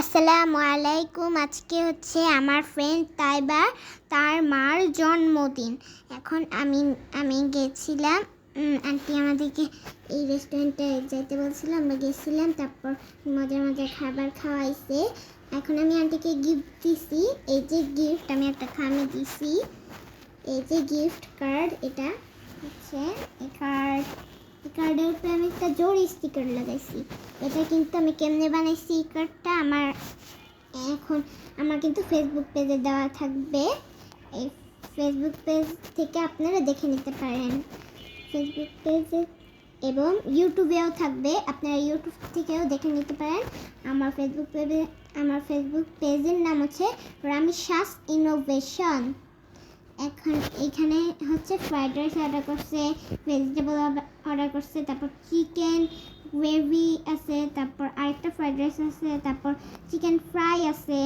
আসসালামু আলাইকুম। আজকে হচ্ছে আমার ফ্রেন্ড তাইবা, তার মার জন্মদিন। এখন আমি আমি গেছিলাম আন্টি আমাদেরকে এই রেস্টুরেন্টে যেতে বলছিল, আমরা গেছিলাম, তারপর মজার মজার খাবার খাওয়াইছে। এখন আমি আন্টিকে গিফট দিছি, এই যে গিফট আমি একটা খামে দিছি, এই যে গিফট কার্ড এটা হচ্ছে, এই কার্ড এই কার্ডের উপরে আমি একটা জোড়ি স্টিকার লাগাইছি। এটা কিন্তু আমি কেমনে বানাইছি কার্ডটা? আমার এখন, আমার কিন্তু ফেসবুক পেজে দেওয়া থাকবে। এই ফেসবুক পেজ থেকে আপনারা দেখে নিতে পারেন। ফেসবুক পেজে এবং ইউটিউবেও থাকবে। আপনারা ইউটিউব থেকেও দেখে নিতে পারেন। আমার ফেসবুক পেজে আমার ফেসবুক পেজের নাম হচ্ছে রামিশাস ইনোভেশন এখন এখানে হচ্ছে ফ্রাইড রাইস অর্ডার করছে ভেজিটেবল অর্ডার করছে, তারপর চিকেন গ্রেভি আছে, তারপর আরেকটা ফ্রাইড রাইস আছে, তারপর চিকেন ফ্রাই আছে,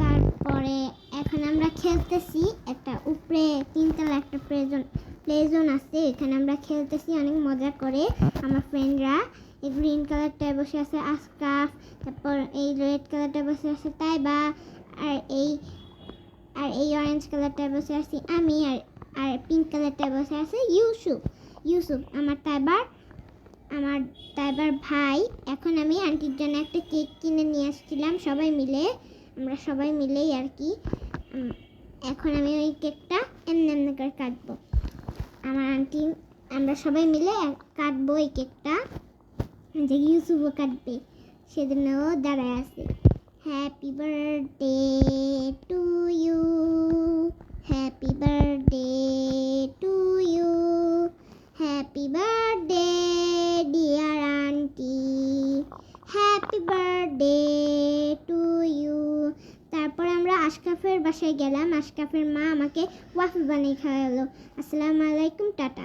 তারপরে এখন আমরা খেলতেছি একটা উপরে, তিনতলা একটা প্লেজন প্লেজন আছে, এখানে আমরা খেলতেছি অনেক মজা করে, আমার ফ্রেন্ডরা এই গ্রিন কালারটায় বসে আছে আসকাফ তারপর এই রেড কালারটায় বসে আছে তাইবা, আর এই এই অরেঞ্জ কালারটায় বসে আছি আমি আর আর পিঙ্ক কালারটায় বসে আছে ইউসুফ। ইউসুফ, আমার তাইবার আমার তাইবার ভাই। এখন আমি আন্টির জন্য একটা কেক কিনে নিয়ে আসছিলাম সবাই মিলে। আমরা সবাই মিলেই আর কি। এখন আমি ওই কেকটা এমনি এমনি করে কাটবো। আমার আন্টি আমরা সবাই মিলে কাটবো এই কেকটা যে ইউসুফও কাটবে সেজন্য দাঁড়ায় আছে। হ্যাপি বার্থডে আশকাফের বাসায় গেলাম। আশকাফের মা আমাকে ওয়াফি বানিয়ে খাওয়ালো। আসসালামু আলাইকুম টাটা।